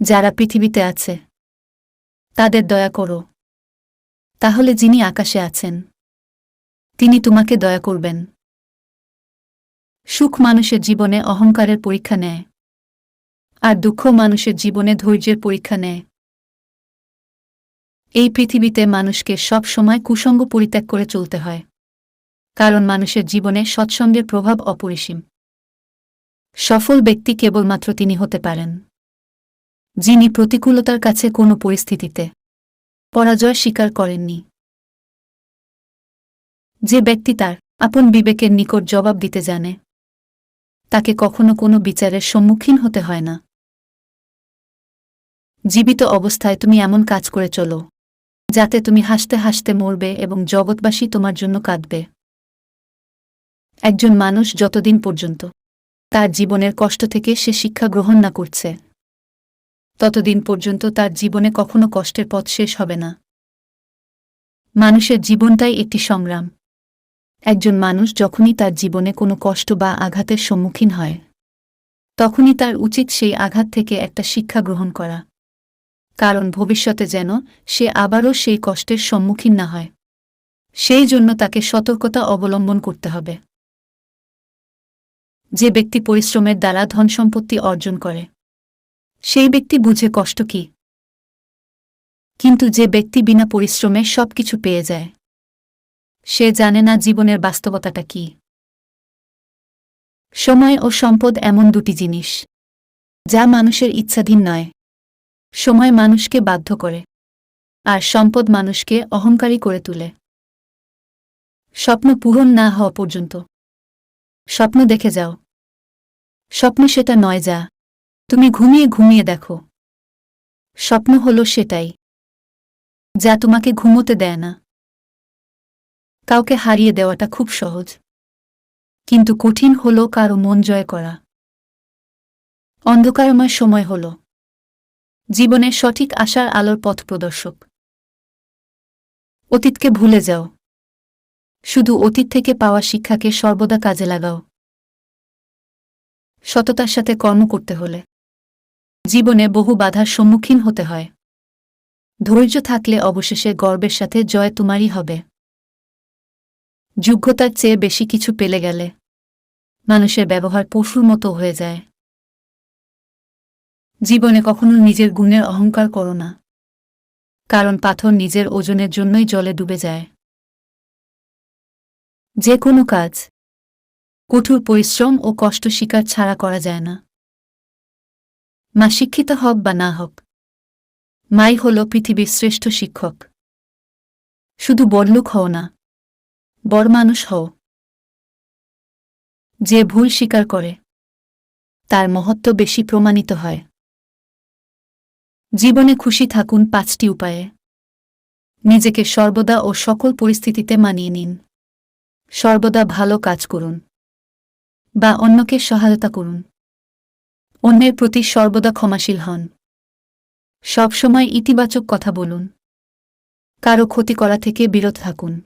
যারা পৃথিবীতে আছে, তাদের দয়া করো। তাহলে যিনি আকাশে আছেন, তিনি তোমাকে দয়া করবেন। সুখ মানুষের জীবনে অহংকারের পরীক্ষা নেয়, আর দুঃখ মানুষের জীবনে ধৈর্যের পরীক্ষা নেয়। এই পৃথিবীতে মানুষকে সব সময় কুসঙ্গ পরিত্যাগ করে চলতে হয়, কারণ মানুষের জীবনে সৎসঙ্গের প্রভাব অপরিসীম। সফল ব্যক্তি কেবলমাত্র তিনি হতে পারেন। যিনি প্রতিকূলতার কাছে কোনো পরিস্থিতিতে পরাজয় স্বীকার করেননি। যে ব্যক্তি তার আপন বিবেকের নিকট জবাব দিতে জানে, তাকে কখনো কোনো বিচারের সম্মুখীন হতে হয় না। জীবিত অবস্থায় তুমি এমন কাজ করে চলো, যাতে তুমি হাসতে হাসতে মরবে এবং জগৎবাসী তোমার জন্য কাঁদবে। একজন মানুষ যতদিন পর্যন্ত তার জীবনের কষ্ট থেকে সে শিক্ষা গ্রহণ না করছে। ততদিন পর্যন্ত তার জীবনে কখনো কষ্টের পথ শেষ হবে না। মানুষের জীবনটাই একটি সংগ্রাম। একজন মানুষ যখনই তার জীবনে কোনো কষ্ট বা আঘাতের সম্মুখীন হয়, তখনই তার উচিত সেই আঘাত থেকে একটা শিক্ষা গ্রহণ করা। কারণ ভবিষ্যতে যেন সে আবারও সেই কষ্টের সম্মুখীন না হয়। সেই জন্য তাকে সতর্কতা অবলম্বন করতে হবে। যে ব্যক্তি পরিশ্রমের দ্বারা ধন সম্পত্তি অর্জন করে সেই ব্যক্তি বুঝে কষ্ট কি? কিন্তু যে ব্যক্তি বিনা পরিশ্রমে সবকিছু পেয়ে যায়, সে জানে না জীবনের বাস্তবতাটা কি। সময় ও সম্পদ এমন দুটি জিনিস, যা মানুষের ইচ্ছাধীন নয়। সময় মানুষকে বাধ্য করে, আর সম্পদ মানুষকে অহংকারী করে তুলে। স্বপ্ন পূরণ না হওয়া পর্যন্ত। স্বপ্ন দেখে যাও। স্বপ্ন সেটা নয় যা তুমি ঘুমিয়ে ঘুমিয়ে দেখো। স্বপ্ন হল সেটাই, যা তোমাকে ঘুমোতে দেয় না। কাউকে হারিয়ে দেওয়াটা খুব সহজ, কিন্তু কঠিন হল কারও মন জয় করা। অন্ধকারময় সময় হল, জীবনের সঠিক আশার আলোর পথ প্রদর্শক। অতীতকে ভুলে যাও, শুধু অতীত থেকে পাওয়া শিক্ষাকে সর্বদা কাজে লাগাও। সততার সাথে কর্ম করতে হলে জীবনে বহু বাধার সম্মুখীন হতে হয়। ধৈর্য থাকলে অবশেষে গর্বের সাথে জয় তোমারই হবে। যোগ্যতার চেয়ে বেশি কিছু পেলে গেলে মানুষের ব্যবহার পশুর মতো হয়ে যায়। জীবনে কখনো নিজের গুণের অহংকার করো না। কারণ পাথর নিজের ওজনের জন্যই জলে ডুবে যায়। যে কোনো কাজ কঠোর পরিশ্রম ও কষ্ট স্বীকার ছাড়া করা যায় না। মা শিক্ষিত হোক বা না হোক। মাই হল পৃথিবীর শ্রেষ্ঠ শিক্ষক। শুধু বড়লোক হও না, বড় মানুষ হও। যে ভুল স্বীকার করে, তার মহত্ব বেশি প্রমাণিত হয়। জীবনে খুশি থাকুন পাঁচটি উপায়ে। নিজেকে সর্বদা ও সকল পরিস্থিতিতে মানিয়ে নিন। সর্বদা ভালো কাজ করুন। বা অন্যকে সহায়তা করুন। অন্যের প্রতি সর্বদা ক্ষমাশীল হন। সবসময় ইতিবাচক কথা বলুন। কারও ক্ষতি করা থেকে বিরত থাকুন।